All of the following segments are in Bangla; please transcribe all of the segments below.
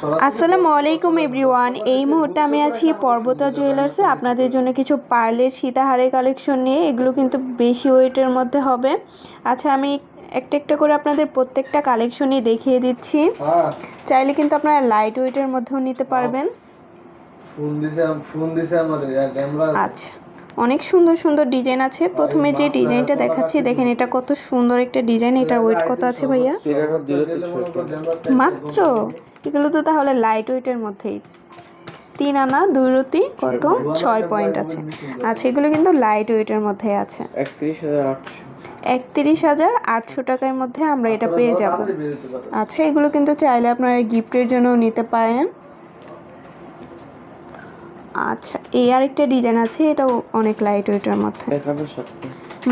আসসালামু আলাইকুম এভরিওয়ান। এই মুহূর্তে আমি আছি পর্বতা জুয়েলার্সে আপনাদের জন্য কিছু পার্লের সীতাহারের কালেকশন নিয়ে। এগুলো কিন্তু বেশি ওয়েটের মধ্যে হবে। আচ্ছা আমি একটা একটা করে আপনাদের প্রত্যেকটা কালেকশনই দেখিয়ে দিচ্ছি। হ্যাঁ। চাইলে কিন্তু আপনারা লাইট ওয়েটের মধ্যেও নিতে পারবেন। আমার ক্যামেরা আচ্ছা। অনেক সুন্দর সুন্দর ডিজাইন আছে। প্রথমে যে ডিজাইনটা দেখাচ্ছি দেখেন এটা কত সুন্দর একটা ডিজাইন এটা ওয়েট কত আছে ভাইয়া? মাত্র? এগুলো তো তাহলে লাইট ওয়েটের মধ্যেই। তিন আনা দুই রতি কত? ছয় পয়েন্ট আছে। আচ্ছা এগুলো কিন্তু লাইট ওয়েটের মধ্যে আছে। একত্রিশ হাজার আটশো। একত্রিশ হাজার আটশো টাকার মধ্যে আমরা এটা পেয়ে যাব। আচ্ছা এগুলো কিন্তু চাইলে আপনারা গিফটের জন্য নিতে পারেন। আচ্ছা এই আরেকটা ডিজাইন আছে এটাও অনেক লাইট ওয়েটের মধ্যে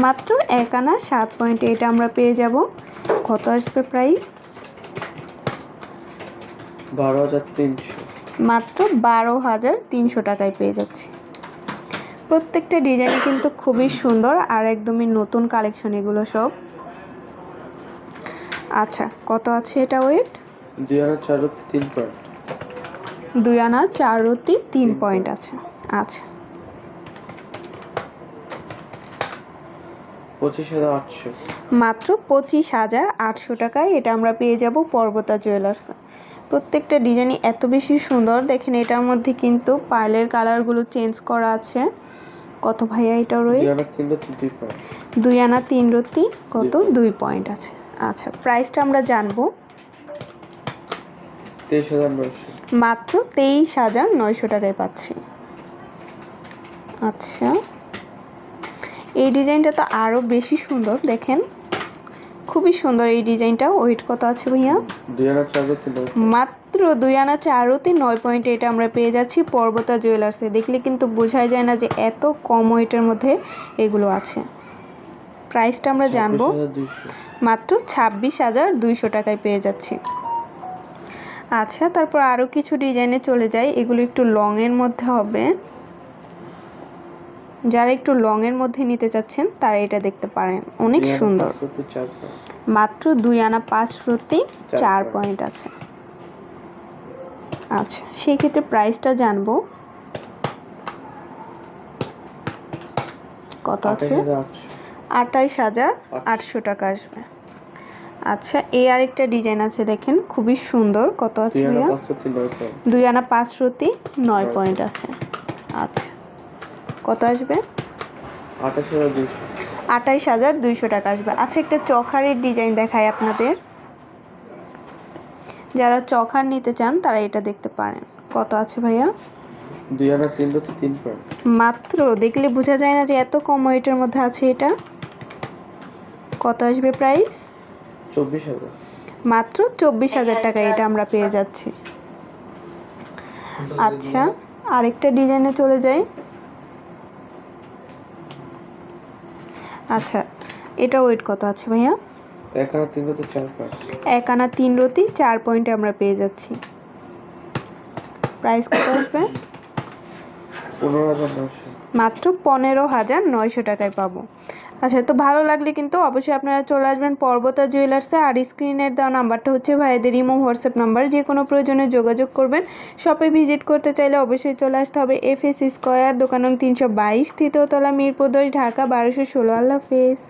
মাত্র এক আনা সাত পয়েন্টে এটা আমরা পেয়ে যাব। কত আসবে প্রাইস বারো হাজার তিনশো। মাত্র বারো হাজার তিনশো টাকায় পেয়ে যাচ্ছি। প্রত্যেকটা ডিজাইন কিন্তু খুবই সুন্দর আর একদমই নতুন কালেকশন এগুলো সব। আচ্ছা কত আছে এটা ওয়েট দুই হাজার চার তিন পয়েন্ট দুই আনা চার রতি তিন পয়েন্ট আছে। আচ্ছা। মাত্র পঁচিশ হাজার আটশো টাকায় এটা আমরা পেয়ে যাব পর্বতা জুয়েলার্স। প্রত্যেকটা ডিজাইনই এত বেশি সুন্দর। দেখেন এটার মধ্যে কিন্তু পার্লের কালারগুলো চেঞ্জ করা আছে। কত ভাইয়া এটা রয়ে দুই আনা তিন রতি কত? দুই পয়েন্ট আছে। আচ্ছা প্রাইসটা আমরা জানব। মাত্র তেইশ হাজার নয়শো টাকায় পাচ্ছি। আচ্ছা। এই ডিজাইনটা তো আরও বেশি সুন্দর দেখেন। খুবই সুন্দর এই ডিজাইনটা। ওয়েট কত আছে ভাইয়া? মাত্র দুই আনা চারোতে নয় পয়েন্টে এটা আমরা পেয়ে যাচ্ছি পর্বতা জুয়েলার্সে। দেখলে কিন্তু বোঝাই যায় না যে এত কম ওয়েটের মধ্যে এগুলো আছে। প্রাইসটা আমরা জানব। মাত্র ছাব্বিশ হাজার দুইশো টাকায় পেয়ে যাচ্ছি। আচ্ছা তারপর আরও কিছু ডিজাইনে চলে যাই। এগুলো একটু লংয়ের মধ্যে হবে। যারা একটু লংয়ের মধ্যে নিতে চাচ্ছেন তারা এটা দেখতে পারেন। অনেক সুন্দর। মাত্র দুই আনা পাঁচ প্রতি চার পয়েন্ট। আছে। আচ্ছা সেই ক্ষেত্রে প্রাইসটা জানব। কত আছে? আটাইশ হাজার আটশো টাকা আসবে। আচ্ছা এই আরেকটা ডিজাইন আছে দেখেন খুবই সুন্দর। কত আছে ভাইয়া? দুই আনা পাঁচ রতি নয় পয়েন্ট আছে। আচ্ছা কত আসবে? আঠাশ হাজার দুইশো। টাকা আসবে। আচ্ছা একটা চখারের ডিজাইন দেখাই আপনাদের। যারা চখার নিতে চান তারা এটা দেখতে পারেন। কত আছে ভাইয়া? দুই হাজার তিন তিন পয়েন্ট। মাত্র দেখলে বোঝা যায় না যে এত কম ওয়েটের মধ্যে আছে এটা। কত আসবে প্রাইস? চব্বিশ হাজার। মাত্র চব্বিশ হাজার টাকা এটা আমরা পেয়ে যাচ্ছি। আচ্ছা আরেকটা ডিজাইনে চলে যাই। আচ্ছা এটা ওয়েট কত আছে ভাইয়া? এক হাজার তিন চার এক আনা তিন রতি চার পয়েন্টে আমরা পেয়ে যাচ্ছি। প্রাইস কত আসবে? মাত্র পনেরো হাজার নয়শো টাকায় পাবো। আচ্ছা তো ভালো লাগলে কিন্তু অবশ্যই আপনারা চলে আসবেন পর্বতা জুয়েলার্সে। আর স্ক্রিনের দেওয়া নাম্বারটা হচ্ছে ভাইদের ইমো, হোয়াটসঅ্যাপ নাম্বার। যে কোনো প্রয়োজনে যোগাযোগ করবেন। শপে ভিজিট করতে চাইলে অবশ্যই চলে আসতে হবে এফ এস স্কোয়ার, দোকান তিনশো বাইশ তৃতীয়তলা মিরপুর দশ, ঢাকা বারোশো ষোলো। আল্লাহ হাফেজ।